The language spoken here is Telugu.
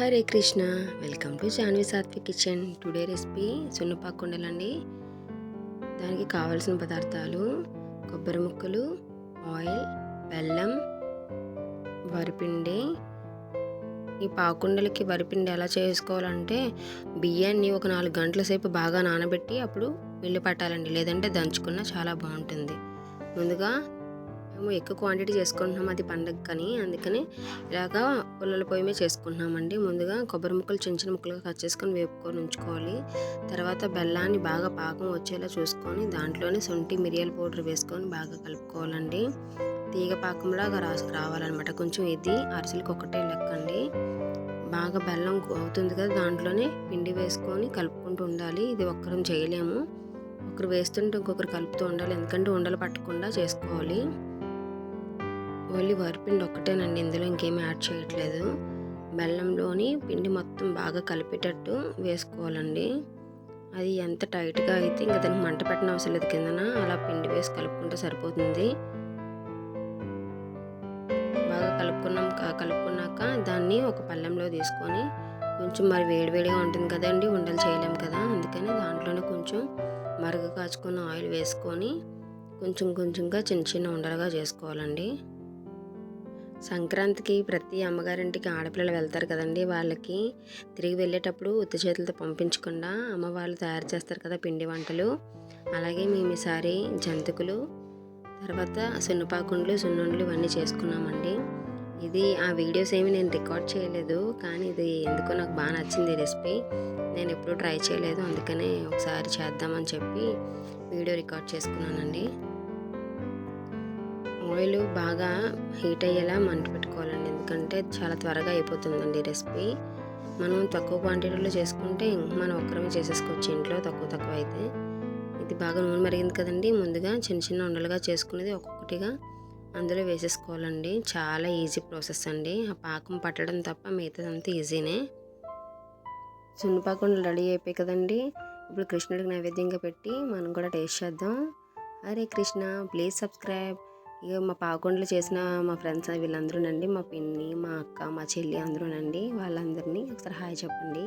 Hare Krishna. Welcome to Janvi Satvik kitchen. Today recipe సున్నపాకు ఉండలండి దానికి కావలసిన పదార్థాలు కొబ్బరి ముక్కలు ఆయిల్ బెల్లం వరిపిండి. ఈ పాకుండలకి వరిపిండి ఎలా చేసుకోవాలంటే బియ్యాన్ని ఒక నాలుగు గంటల సేపు బాగా నానబెట్టి అప్పుడు మిల్లు పట్టాలండి లేదంటే దంచుకున్న చాలా బాగుంటుంది. ముందుగా మేము ఎక్కువ క్వాంటిటీ చేసుకుంటున్నాం అది పండగకని అందుకని ఇలాగా పుల్లల పొయ్యి మీద చేసుకుంటున్నామండి. ముందుగా కొబ్బరి ముక్కలు చిన్న చిన్న ముక్కలుగా కట్ చేసుకొని వేపుకొని ఉంచుకోవాలి. తర్వాత బెల్లాన్ని బాగా పాకం వచ్చేలా చూసుకొని దాంట్లోనే శొంఠి మిరియాల పౌడర్ వేసుకొని బాగా కలుపుకోవాలండి. తీగ పాకంలాగా రాసు రావాలన్నమాట. కొంచెం ఇది అరిసెలకు ఒకటే లెక్కండి. బాగా బెల్లం అవుతుంది కదా దాంట్లోనే పిండి వేసుకొని కలుపుకుంటూ ఉండాలి. ఇది ఒక్కరం చేయలేము. ఒకరు వేస్తుంటే ఇంకొకరు కలుపుతూ ఉండాలి. ఎందుకంటే ఉండలు పట్టకుండా చేసుకోవాలి. ఓన్లీ వరిపిండి ఒక్కటేనండి. ఇందులో ఇంకేం యాడ్ చేయట్లేదు. బెల్లంలోని పిండి మొత్తం బాగా కలిపేటట్టు వేసుకోవాలండి. అది ఎంత టైట్గా అయితే ఇంకా దానికి మంట పెట్టిన అవసరం లేదు. కిందన అలా పిండి వేసి కలుపుకుంటే సరిపోతుంది. బాగా కలుపుకున్నాం కలుపుకున్నాక దాన్ని ఒక పళ్ళెంలో తీసుకొని కొంచెం మరి వేడివేడిగా ఉంటుంది కదండి. ఉండలు చేయలేం కదా. అందుకని దాంట్లోనే కొంచెం మరుగు కాచుకున్న ఆయిల్ వేసుకొని కొంచెం కొంచెంగా చిన్న చిన్న ఉండలుగా చేసుకోవాలండి. సంక్రాంతికి ప్రతి అమ్మగారింటికి ఆడపిల్లలు వెళ్తారు కదండి. వాళ్ళకి తిరిగి వెళ్ళేటప్పుడు ఉత్తి చేతులతో పంపించకుండా అమ్మ వాళ్ళు తయారు చేస్తారు కదా పిండి వంటలు. అలాగే మేము ఈసారి జంతికలు తర్వాత సున్నపాకుండ్లు సున్నుండ్లు ఇవన్నీ చేసుకున్నామండి. ఇది ఆ వీడియోస్ ఏమి నేను రికార్డ్ చేయలేదు కానీ ఇది ఎందుకో నాకు బాగా నచ్చింది రెసిపీ. నేను ఎప్పుడూ ట్రై చేయలేదు అందుకనే ఒకసారి చేద్దామని చెప్పి వీడియో రికార్డ్ చేసుకున్నానండి. ఆయిల్ బాగా హీట్ అయ్యేలా మంట పెట్టుకోవాలండి. ఎందుకంటే చాలా త్వరగా అయిపోతుందండి రెసిపీ. మనం తక్కువ క్వాంటిటీలో చేసుకుంటే మనం ఒక్కరమే చేసేసుకోవచ్చు. ఇంట్లో తక్కువ తక్కువ అయితే. ఇది బాగా నూనె మరిగింది కదండి. ముందుగా చిన్న చిన్న ఉండలుగా చేసుకునేది ఒక్కొక్కటిగా అందులో వేసేసుకోవాలండి. చాలా ఈజీ ప్రాసెస్ అండి. ఆ పాకం పట్టడం తప్ప మిగతాదంతా ఈజీనే. సున్నపాకం రెడీ అయిపోయి కదండి. ఇప్పుడు కృష్ణుడికి నైవేద్యంగా పెట్టి మనం కూడా టేస్ట్ చేద్దాం. హరే కృష్ణ. Please subscribe. ఇక మా పాకొండలు చేసిన మా ఫ్రెండ్స్ వీళ్ళందరూ అండి మా పిన్ని మా అక్క మా చెల్లి అందరూనండి. వాళ్ళందరినీ ఒకసారి హాయ్ చెప్పండి.